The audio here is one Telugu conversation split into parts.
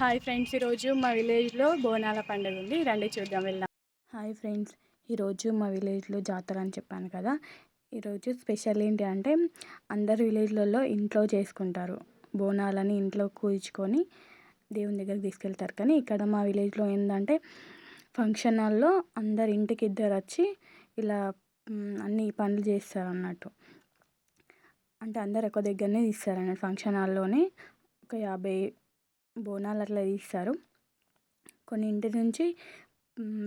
హాయ్ ఫ్రెండ్స్ ఈరోజు మా విలేజ్లో బోనాల పండుగ ఉంది. రండి చూద్దాం వెళ్దాం. హాయ్ ఫ్రెండ్స్ ఈరోజు మా విలేజ్లో జాతర అని చెప్పాను కదా. ఈరోజు స్పెషల్ ఏంటి అంటే అందరు విలేజ్లలో ఇంట్లో చేసుకుంటారు. బోనాలని ఇంట్లో కూర్చుకొని దేవుని దగ్గరికి తీసుకెళ్తారు. కానీ ఇక్కడ మా విలేజ్లో ఏంటంటే ఫంక్షన్ హాల్లో అందరు ఇంటికి ఇద్దరు వచ్చి ఇలా అన్ని పనులు చేస్తారు అన్నట్టు అంటే అందరు ఒక దగ్గరనే తీస్తారు అన్నట్టు ఫంక్షన్ హాల్లోనే ఒక యాభై బోనాలు అట్లా తీస్తారు. కొన్ని ఇంటి నుంచి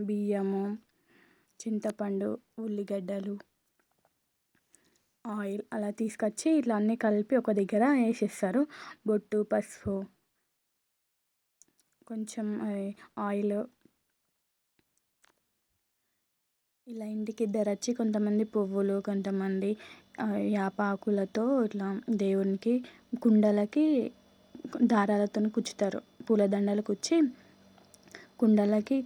బియ్యము చింతపండు ఉల్లిగడ్డలు ఆయిల్ అలా తీసుకొచ్చి ఇట్లా అన్నీ కలిపి ఒక దగ్గర వేసేస్తారు. బొట్టు పసుపు కొంచెం ఆయిల్. ఇలా ఇంటికి ఇద్దరు వచ్చి కొంతమంది పువ్వులు కొంతమంది యాపాకులతో ఇట్లా దేవునికి కుండలకి దారాలతో కుచ్చుతారు. పూలదండలు కుచ్చి కుండలకి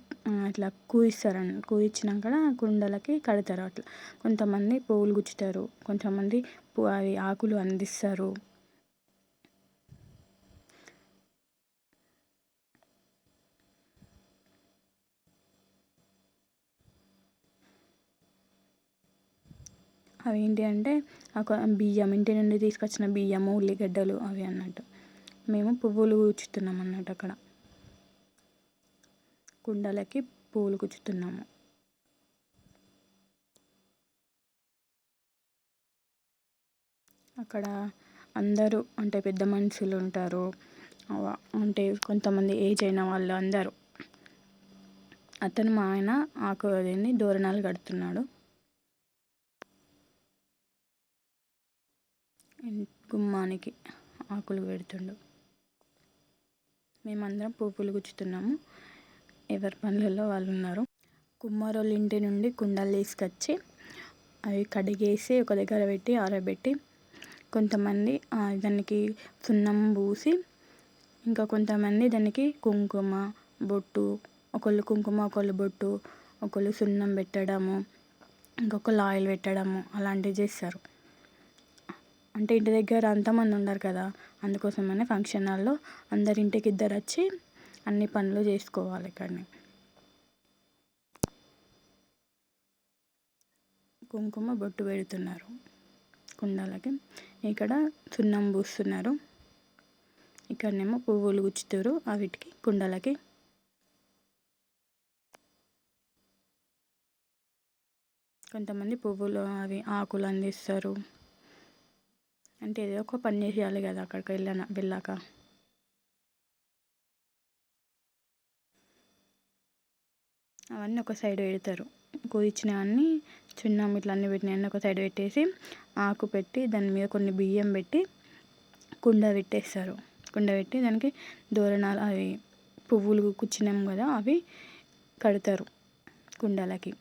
అట్లా కూయిస్తారు కూయించినాక కుండలకి కడతారు అట్లా. కొంతమంది పువ్వులు గుచ్చుతారు. కొంతమంది అవి ఆకులు అందిస్తారు. అవి ఏంటి అంటే బియ్యం ఇంటి నుండి తీసుకొచ్చిన బియ్యము ఉల్లిగడ్డలు అవి అన్నట్టు. మేము పువ్వులు కూర్చుతున్నాం అన్నట్టు అక్కడ. కుండలకి పువ్వులు కూర్చుతున్నాము. అక్కడ అందరూ అంటే పెద్ద మనుషులు ఉంటారు. అంటే కొంతమంది ఏజ్ అయిన వాళ్ళు అందరూ. అతను మా ఆయన ఆకు అదేంది దోరణాలు కడుతున్నాడు. గుమ్మానికి ఆకులు పెడుతుండు. మేమందరం పువ్వులు గుచ్చుతున్నాము. ఎవరి పనులలో వాళ్ళు ఉన్నారు. కుమ్మారోళ్ళ ఇంటి నుండి కుండలు తీసుకొచ్చి అవి కడిగేసి ఒక దగ్గర పెట్టి ఆరబెట్టి కొంతమంది దానికి సున్నం పూసి ఇంకా కొంతమంది దానికి కుంకుమ బొట్టు ఒకళ్ళు కుంకుమ ఒకళ్ళు బొట్టు ఒకళ్ళు సున్నం పెట్టడము ఇంకొకళ్ళు ఆయిల్ పెట్టడము అలాంటివి చేస్తారు. అంటే ఇంటి దగ్గర అంతమంది ఉండరు కదా. అందుకోసమని ఫంక్షన్ హాల్లో అందరి ఇంటికి ఇద్దరు వచ్చి అన్ని పనులు చేసుకోవాలి ఇక్కడనే. కుంకుమ బొట్టు పెడుతున్నారు కుండలకి. ఇక్కడ సున్నం పూస్తున్నారు. ఇక్కడనేమో పువ్వులు గుచ్చుతారు అవిటికి కుండలకి. కొంతమంది పువ్వులు అవి ఆకులు అందిస్తారు. అంటే ఏదో ఒక పని చేసేయాలి కదా అక్కడికి వెళ్ళిన వెళ్ళాక. అవన్నీ ఒక సైడ్ పెడతారు. కుదిచ్చినవన్నీ చిన్నం ఇట్లా అన్నీ పెట్టినవన్నీ ఒక సైడ్ పెట్టేసి ఆకు పెట్టి దాని మీద కొన్ని బియ్యం పెట్టి కుండ పెట్టేస్తారు. కుండ పెట్టి దానికి దోరణాలు అవి పువ్వులు కూర్చున్నాం కదా అవి కడతారు కుండలకి.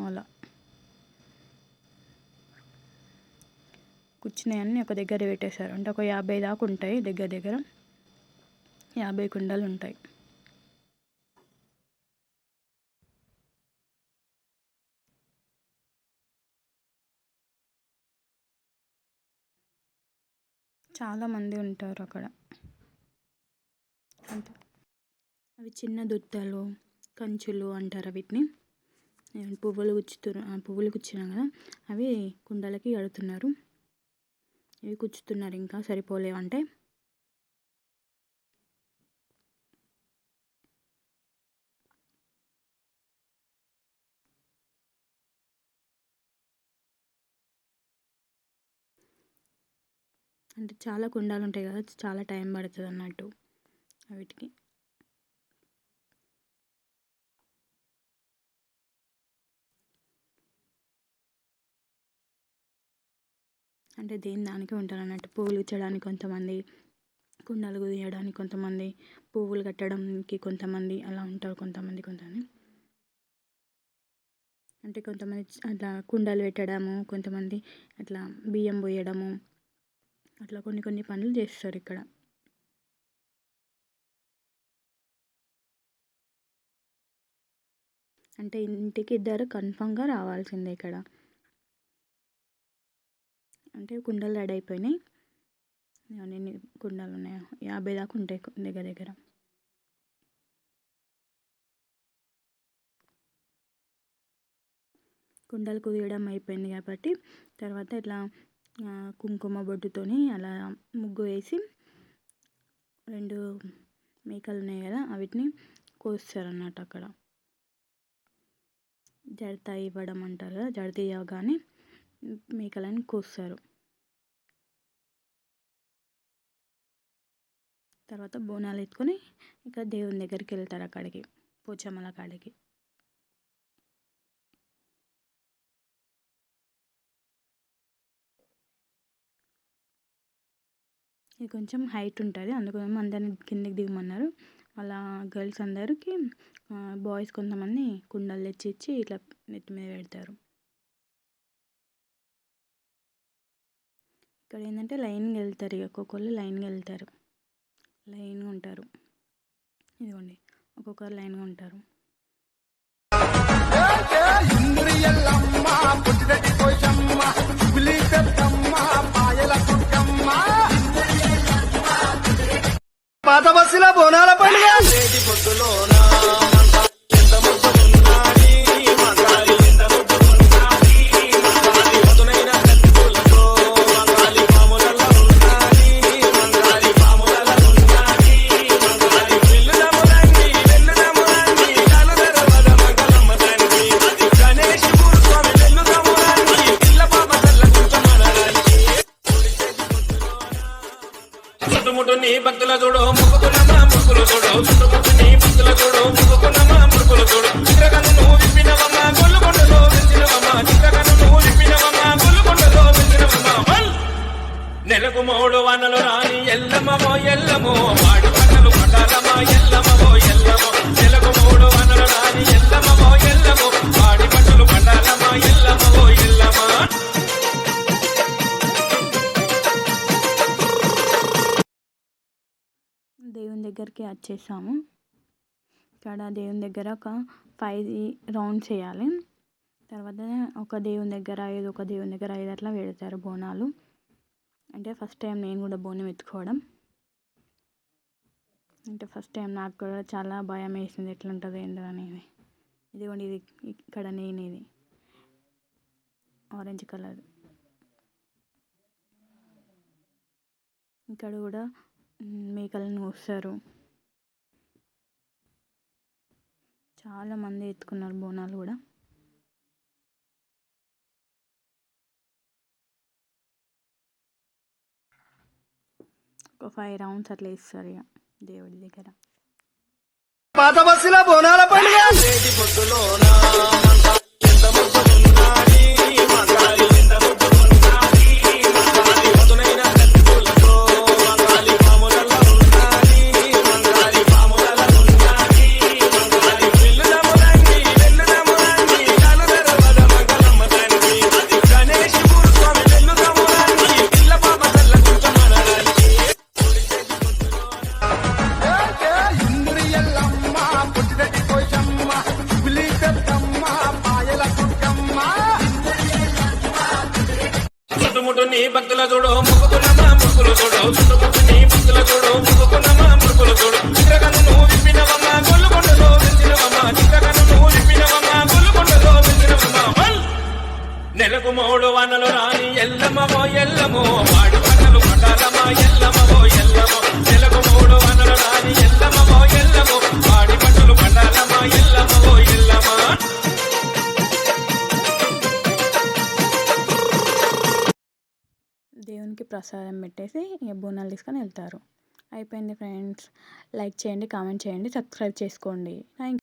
అలా. కూర్చున్నాయన్నీ ఒక దగ్గర పెట్టేశారు. అంటే ఒక యాభై దాకా ఉంటాయి దగ్గర దగ్గర. యాభై కుండలు ఉంటాయి. చాలామంది ఉంటారు అక్కడ. అంతే. అవి చిన్న దుత్తలు కంచులు అంటారు వీటిని. పువ్వులు గుచ్చుతున్నారు పువ్వులు గుచ్చినా కదా అవి కుండలకి కడుతున్నారు. ఇవి కుచ్చుతున్నారు ఇంకా సరిపోలేవంటే. అంటే చాలా కుండాలు ఉంటాయి కదా చాలా టైం పడుతుంది అన్నట్టు వీటికి. అంటే దేని దానికి ఉంటారు అన్నట్టు పువ్వులు ఇచ్చడానికి కొంతమంది కుండలు తీయడానికి కొంతమంది పువ్వులు కట్టడానికి కొంతమంది అలా ఉంటారు కొంతమంది కొంతమంది. అంటే కొంతమంది అట్లా కుండలు పెట్టడము కొంతమంది అట్లా బియ్యం పోయడము అట్లా కొన్ని కొన్ని పనులు చేస్తారు ఇక్కడ. అంటే ఇంటికి ఇద్దరు కన్ఫామ్గా రావాల్సిందే ఇక్కడ. అంటే కుండలు రెడీ అయిపోయినాయి. ఎన్ని కుండలు ఉన్నాయో. యాభై దాకా ఉంటాయి దగ్గర దగ్గర. కుండలు కుదియడం అయిపోయింది కాబట్టి తర్వాత ఇట్లా కుంకుమ బొట్టుతోని అలా ముగ్గు వేసి రెండు మేకలు ఉన్నాయి కదా వాటిని కోస్తారు అక్కడ. జడత ఇవ్వడం అంటారు కదా జడత ఇవ్వగానే మేకలని కోస్తారు. తర్వాత బోనాలు ఎత్తుకొని ఇంకా దేవుని దగ్గరికి వెళ్తారు అక్కడికి పోచమ్మల కాడికి. ఇది కొంచెం హైట్ ఉంటుంది అందుకోసం అందరిని కిందకి దిగమన్నారు. అలా గర్ల్స్ అందరికీ బాయ్స్ కొంతమంది కుండలు తెచ్చి ఇచ్చి ఇట్లా నెత్తి మీద పెడతారు. ఇక్కడ ఏంటంటే లైన్గా వెళ్తారు ఇక ఒక్కొక్కరు లైన్గా వెళ్తారు. లైన్గా ఉంటారు. ఇదిగోండి ఒక్కొక్కరు లైన్గా ఉంటారు. పాత బస్సులో బోనాల పండుగ. చుట్టుముట్టు భక్తుల చూడు ముక్కుకున్నమా ముక్కులు చూడు. చుట్టుముట్టు భక్తుల చూడు ముక్కుకున్నమా ముక్కులు చూడు. చిత్రకన్ను విప్పినవమ్మా గొల్లుకొండలో వెలిసినవమ్మా. చిత్రకన్ను విప్పినవమ్మా గొల్లుకొండలో వెలిసినవమ్మా. నెలకు మూడు వనలు రాని ఎల్లమ్మో. ఎల్లమో వాడి పంటలు పండాలమ్మా ఎల్లమ్మో వచ్చేసాము ఇక్కడ దేవుని దగ్గర ఒక ఫైవ్ రౌండ్స్ వేయాలి తర్వాత ఒక దేవుని దగ్గర ఐదు ఒక దేవుని దగ్గర ఐదు అట్లా పెడతారు బోనాలు. అంటే ఫస్ట్ టైం నేను కూడా బోనం ఎత్తుకోవడం. అంటే ఫస్ట్ టైం నాకు కూడా చాలా భయం వేసింది. ఎట్లా ఉంటుంది ఏంటో అనేది. ఇదిగోండి ఇది ఇక్కడ నేను ఇది. ఆరెంజ్ కలర్ ఇక్కడ కూడా మేకలను కోస్తారు. చాలామంది ఎత్తుకున్నారు బోనాలు కూడా. ఒక ఫైవ్ రౌండ్స్ అట్లా ఇస్తారు ఇక దేవుడి దగ్గర. పాత బస్సులో బోనాల పండుగ. ప్రసాదం పెట్టేసి ఇక బోనాలు తీసుకొని వెళ్తారు. అయిపోయింది ఫ్రెండ్స్. లైక్ చేయండి కామెంట్ చేయండి సబ్స్క్రైబ్ చేసుకోండి. థ్యాంక్